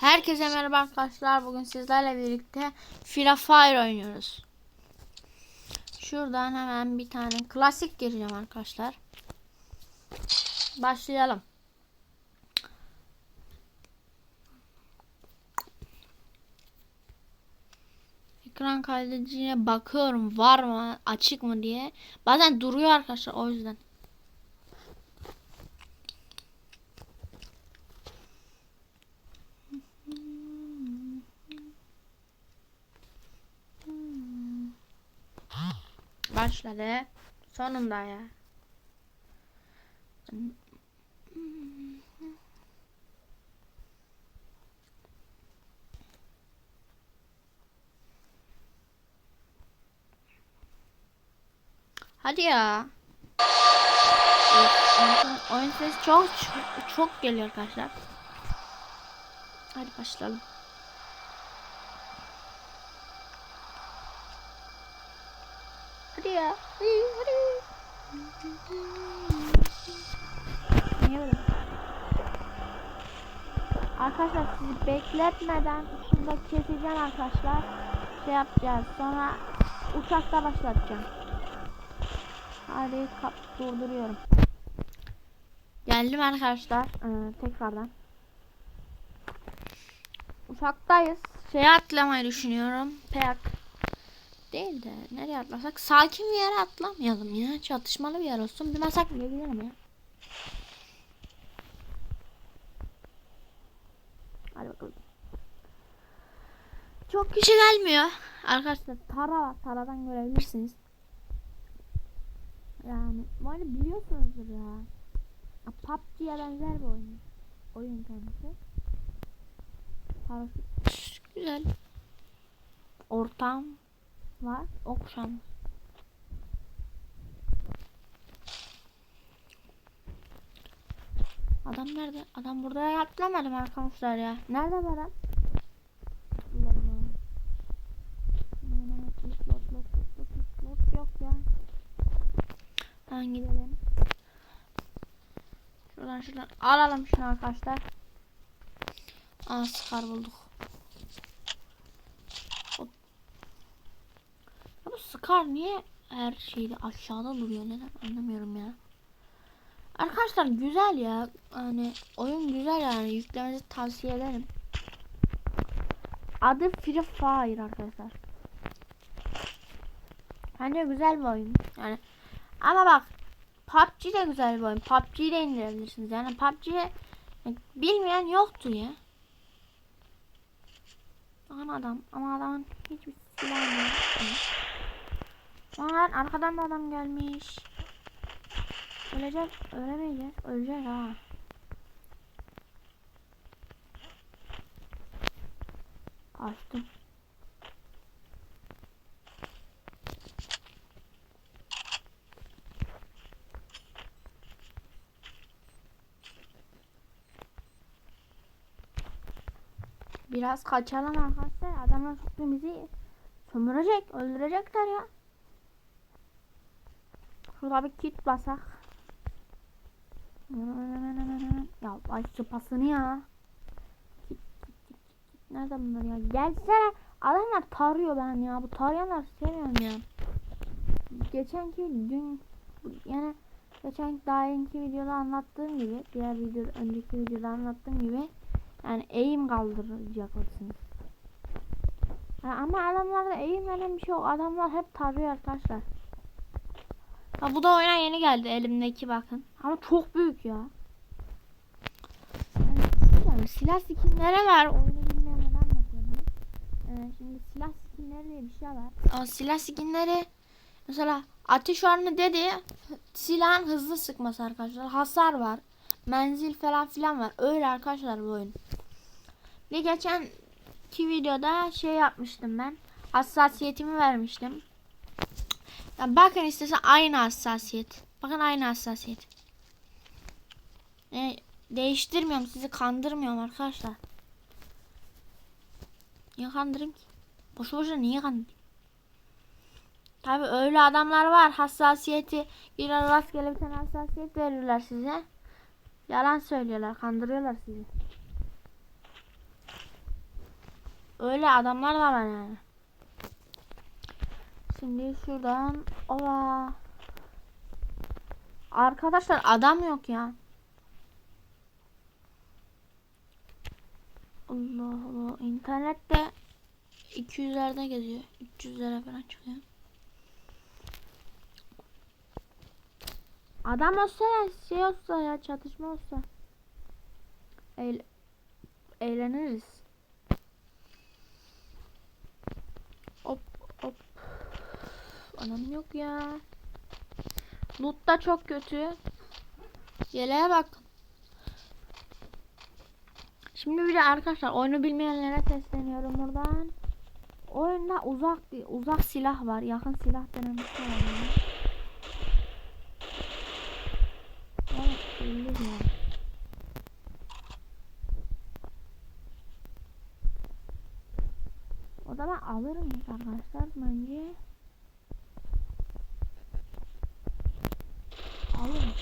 Herkese merhaba arkadaşlar. Bugün sizlerle birlikte Free Fire oynuyoruz. Şuradan hemen bir tane klasik gireceğim arkadaşlar. Başlayalım. Ekran kaydedicine bakıyorum var mı açık mı diye. Bazen duruyor arkadaşlar o yüzden. Başladı. Sonunda ya. Hadi ya. Oyun- sesi çok çok geliyor arkadaşlar. Hadi başlayalım. Niye böyle? Arkadaşlar sizi bekletmeden şurada keseceğim arkadaşlar. Şey yapacağız. Sonra uçakta başlatacağım. Hadi kap durduruyorum. Geldim arkadaşlar. Ee, tekrardan. Uçaktayız. Şeye atlamayı düşünüyorum. Peyak değil de nereye atlasak? Sakin bir yere atlamayalım ya. Çatışmalı bir yer olsun. Bir masak bile gidelim ya. Hadi bakalım. Çok kişi gelmiyor. Arkadaşlar Tara var. Tara'dan görebilirsiniz. Yani böyle biliyorsunuzdur ya. Ya, PUBG'ye benzer bir oyun. Oyun kendisi. Paraşüt. Güzel. Ortam var. Okşam. Adam nerede? Adam burada atlamadım arkadaşlar ya. Nerede bu adam? Yok ya. Hemen gidelim. Şuradan şuradan alalım şunu arkadaşlar. Aa sıkar bulduk. Hop. Sıkar niye her şeyde aşağıda duruyor neden anlamıyorum ya. Arkadaşlar güzel ya. Hani oyun güzel yani yüklemenizi tavsiye ederim. Adı Free Fire arkadaşlar. Bence güzel bir oyun. Yani ama bak PUBG de güzel bir oyun. PUBG'yi de indirebilirsiniz. Yani PUBG'yi bilmeyen yoktu ya. Aha adam. Ama adamın hiçbir silahı yok. Lan arkadan da adam gelmiş. Ölecek. Ölemeyeceğiz. Öleceğiz ha. Kaçtım. Biraz kaçalım arkadaşlar. Adamlar bizi sömürecek, öldürecekler ya. Şurada bir kit basak. Ya ay çıpasını ya. Kit, kit, kit, kit. Nerede bunlar ya? Gelsene. Adamlar tarıyor ben ya. Bu tarayanlar sevmiyorum ya. Geçenki dün yani geçen daha önceki videoda anlattığım gibi diğer video önceki videoda anlattığım gibi yani eğim kaldıracaksınız. Ha, ama adamlarda eğim veren bir şey yok. Adamlar hep tarıyor arkadaşlar. Ha, bu da oyuna yeni geldi elimdeki bakın. Ama çok büyük ya. Yani, silah skinleri var. Oyunu bilmeyenlere anlatıyorum ben. Ee, şimdi silah skinleri diye bir şey var. O silah skinleri mesela ateş oranı dedi silahın hızlı sıkması arkadaşlar. Hasar var. Menzil falan filan var. Öyle arkadaşlar bu oyun. Ve geçen ki videoda şey yapmıştım ben. Hassasiyetimi vermiştim. Ya bakın istesen aynı hassasiyet. Bakın aynı hassasiyet. E, değiştirmiyorum sizi kandırmıyorum arkadaşlar. Niye kandırayım ki? Boşu boşuna niye kandırayım? Tabi öyle adamlar var hassasiyeti girer rastgele bir tane hassasiyet verirler size. Yalan söylüyorlar kandırıyorlar sizi. Öyle adamlar da var yani. Şimdi şuradan ova. Arkadaşlar adam yok ya. Allah Allah. İnternette 200'lerde geziyor. 300'lere falan çıkıyor. Adam olsa ya şey olsa ya çatışma olsa. Eğl eğleniriz. Hop hop. Anam yok ya. Loot da çok kötü. Yeleğe bak. Şimdi bir de arkadaşlar oyunu bilmeyenlere sesleniyorum buradan. Oyunda uzak uzak silah var. Yakın silah denen bir şey var. yani. O ben alırım arkadaşlar bence. Alırım.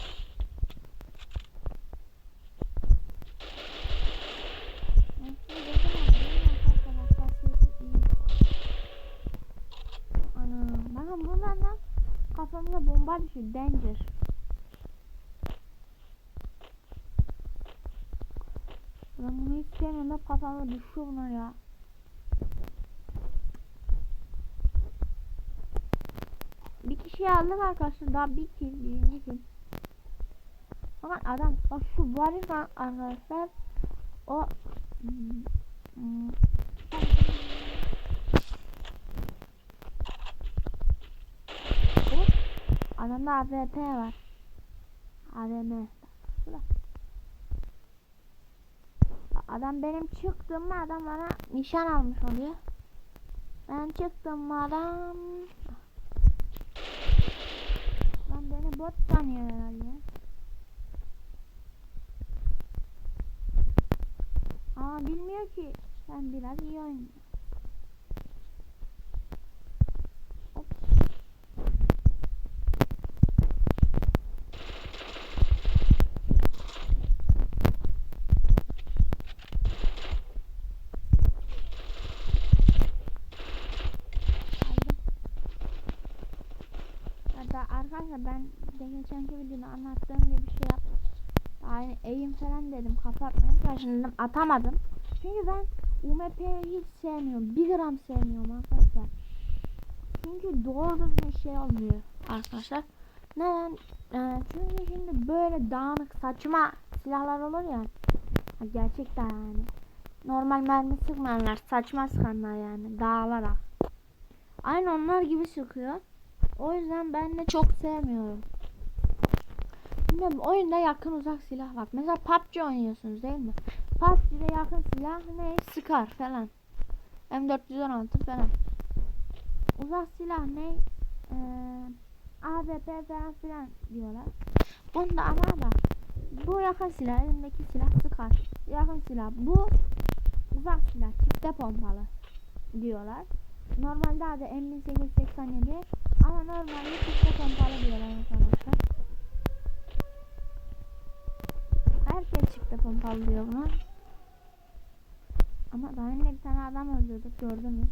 Ana, bakın buradan da düşüyor. Danger. Ben bunu hiç sevmiyorum. Hep kafama düşüyor bunlar ya. Bir kişi aldık arkadaşlar. Daha bir kill. Birinci kill. Fakat adam bak şu var arkadaşlar. O hmm, hmm, Hop. Adamda AWP var. AVM. Adam benim çıktığımda adam bana nişan almış oluyor. Ben çıktım adam. Lan beni bot sanıyor herhalde. Ama bilmiyor ki sen biraz iyi oynuyorsun. Hop. Aldım. Arkadaşlar ben de geçenki videoda anlattığım gibi bir şey yaptım. Yani eğim falan dedim kapatmaya çalıştım atamadım. Çünkü ben UMP'yi hiç sevmiyorum. Bir gram sevmiyorum arkadaşlar. Çünkü doğru düzgün şey olmuyor arkadaşlar. Neden? Ee, çünkü şimdi böyle dağınık saçma silahlar olur ya. Gerçekten yani. Normal mermi sıkmayanlar saçma sıkanlar yani dağılarak. Aynı onlar gibi sıkıyor. O yüzden ben de çok sevmiyorum. Bilmiyorum oyunda yakın uzak silah var. Mesela PUBG oynuyorsunuz değil mi? PUBG'de yakın silah ne? Scar falan. M416 falan. Uzak silah ne? Ee, AWP falan filan diyorlar. Bunda ama bak. Bu yakın silah. Elimdeki silah Scar. Yakın silah. Bu uzak silah. Çifte pompalı diyorlar. Normalde adı M1887 ama normalde çifte pompalı diyorlar arkadaşlar. Herkes çifte pompalı diyor buna. Ama daha önce bir tane adam öldürdük gördünüz.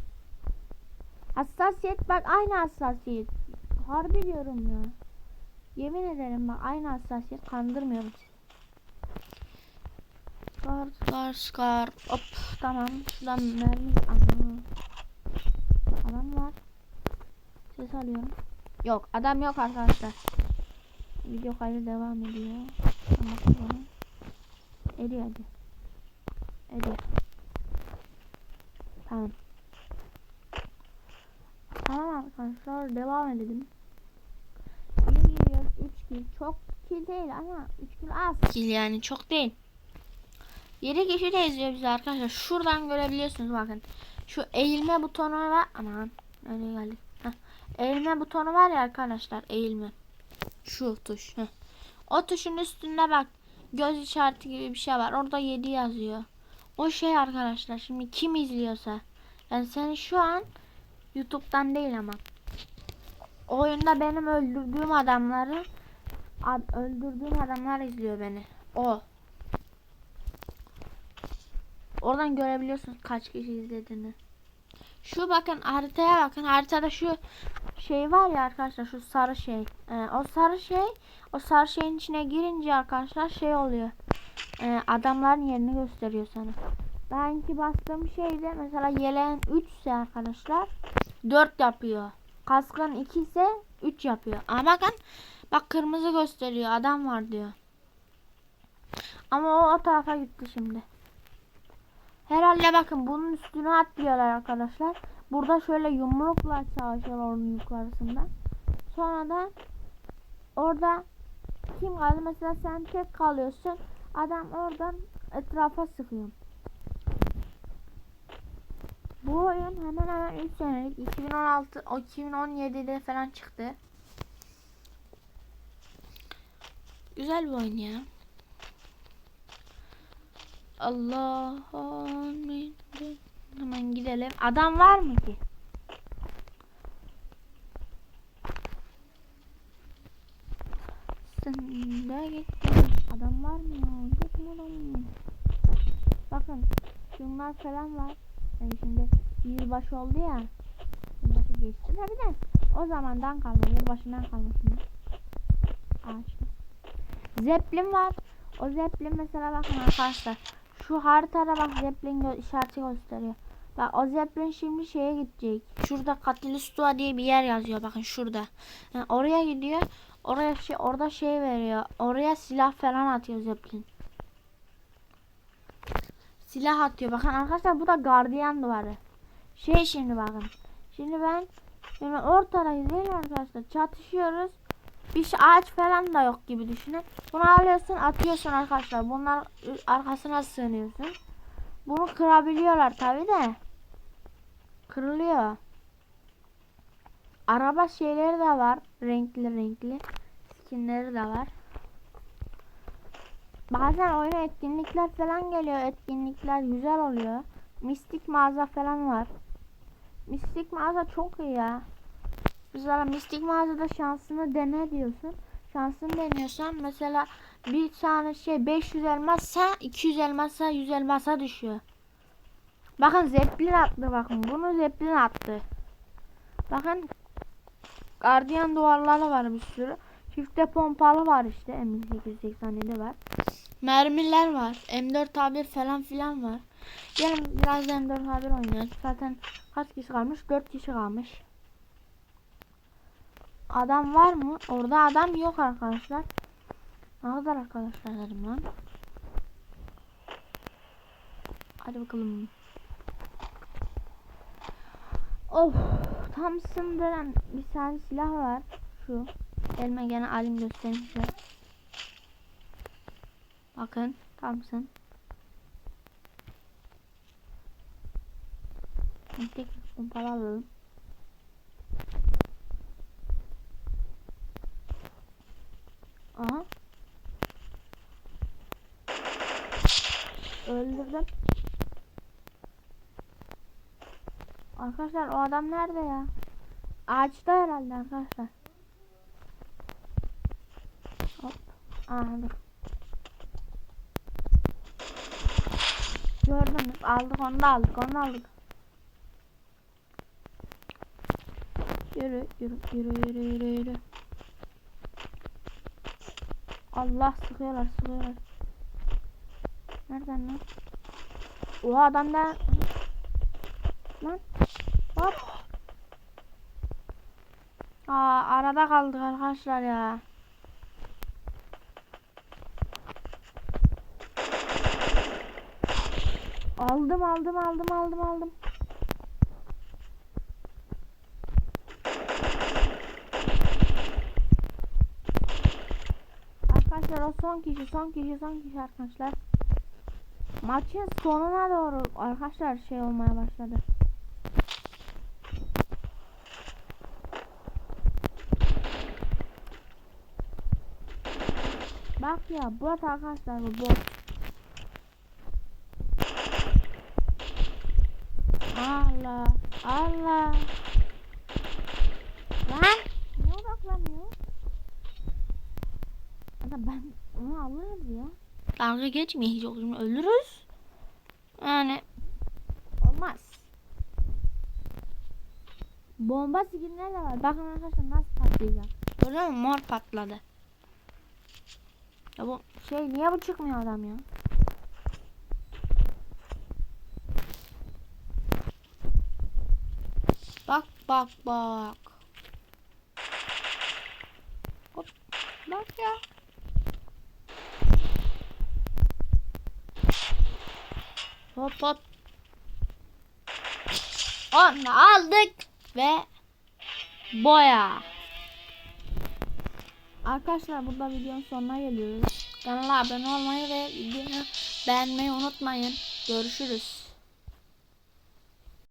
Hassasiyet bak aynı hassasiyet. Harbi diyorum ya. Yemin ederim bak aynı hassasiyet kandırmıyorum sizi. Skar skar skar hop tamam şuradan mermi Ana. Adam var. Ses alıyorum. Yok adam yok arkadaşlar. Video kaydı devam ediyor. Ama bakalım. Ediyor hadi. Ediyor. Tamam. Tamam arkadaşlar devam edelim. İyi gidiyoruz 3 kill. Çok kill değil ama 3 kill az kill yani çok değil. 7 kişi de izliyor bizi arkadaşlar. Şuradan görebiliyorsunuz bakın. Şu eğilme butonu var. Aman öyle geldik. Eğilme butonu var ya arkadaşlar eğilme. Şu tuş. Heh. O tuşun üstünde bak göz işareti gibi bir şey var. Orada 7 yazıyor. O şey arkadaşlar şimdi kim izliyorsa. Yani seni şu an YouTube'dan değil ama. Oyunda benim öldürdüğüm adamları ad- öldürdüğüm adamlar izliyor beni. O. Oradan görebiliyorsunuz kaç kişi izlediğini. Şu bakın haritaya bakın. Haritada şu şey var ya arkadaşlar şu sarı şey. Ee, o sarı şey o sarı şeyin içine girince arkadaşlar şey oluyor. Ee, adamların yerini gösteriyor sana. Benki bastığım şeyde mesela yeleğin 3 ise arkadaşlar 4 yapıyor. Kaskın 2 ise 3 yapıyor. Ama bakın bak kırmızı gösteriyor. Adam var diyor. Ama o o tarafa gitti şimdi. Herhalde bakın bunun üstüne atlıyorlar arkadaşlar. Burada şöyle yumrukla savaşıyorlar onun yukarısında. Sonra da orada kim kaldı? Mesela sen tek kalıyorsun. Adam oradan etrafa sıkıyor. Bu oyun hemen hemen 3 senelik 2016 o 2017'de falan çıktı. Güzel bir oyun ya. Allah amin. Hemen gidelim. Adam var mı ki? Sen de gittin. Adam var mı ya? Gitme adam mı? Bakın şunlar falan var. Yani şimdi yılbaşı oldu ya. Yılbaşı geçti tabi de. O zamandan kalma. Yılbaşından kalma şimdi. Ağaçta. Zeppelin var. O Zeppelin mesela bakın arkadaşlar. Şu haritada bak Zeppelin işareti gösteriyor. Bak o Zeppelin şimdi şeye gidecek. Şurada Katilustua diye bir yer yazıyor bakın şurada. Yani oraya gidiyor. Oraya şey orada şey veriyor. Oraya silah falan atıyor Zeppelin. Silah atıyor. Bakın arkadaşlar bu da gardiyan duvarı. Şey şimdi bakın. Şimdi ben şimdi ortadayız değil mi arkadaşlar? Çatışıyoruz. Bir şey, ağaç falan da yok gibi düşünün. Bunu alıyorsun atıyorsun arkadaşlar. Bunlar arkasına sığınıyorsun. Bunu kırabiliyorlar tabi de. Kırılıyor. Araba şeyleri de var. Renkli renkli. Skinleri de var. Bazen oyuna etkinlikler falan geliyor. Etkinlikler güzel oluyor. Mistik mağaza falan var. Mistik mağaza çok iyi ya. Mesela mistik mağazada şansını dene diyorsun. Şansını deniyorsan mesela bir tane şey 500 elmassa 200 elmassa 100 elmasa düşüyor. Bakın zeplin attı bakın. Bunu zeplin attı. Bakın gardiyan duvarları var bir sürü. Çifte pompalı var işte. M887 var. Mermiler var. M4A1 falan filan var. Gelin biraz da M4A1 oynayalım. Zaten kaç kişi kalmış? 4 kişi kalmış. Adam var mı? Orada adam yok arkadaşlar. Ne kadar arkadaşlar dedim lan. Hadi bakalım. Of. Thompson denen bir tane silah var. Şu. Elime gene alim göstereyim size. Bakın. Thompson. Tek pompalı alalım. Öldürdüm. Arkadaşlar o adam nerede ya? Ağaçta herhalde arkadaşlar. Hop. Aha dur. Gördünüz. Aldık onu da aldık. Onu da aldık. Yürü yürü yürü yürü yürü yürü. Allah sıkıyorlar sıkıyorlar. Nereden lan? O adam da lan hop. Aa arada kaldık arkadaşlar ya. Aldım aldım aldım aldım aldım. Arkadaşlar o son kişi son kişi son kişi arkadaşlar. Maçın sonuna doğru arkadaşlar şey olmaya başladı. Bak ya bot arkadaşlar bu bot. Allah Allah. Lan niye odaklanıyor? Adam ben onu alırız ya dalga geçmeyeceğiz. Ölürüz. Yani olmaz. Bomba siginler de var. Bakın arkadaşlar nasıl patlayacak. Gördün mü? Mor patladı. Ya bu şey niye bu çıkmıyor adam ya? Bak bak bak. Hop. Bak ya. Hop hop. Onu aldık ve boya. Arkadaşlar burada videonun sonuna geliyoruz. Kanala abone olmayı ve videoyu beğenmeyi unutmayın. Görüşürüz.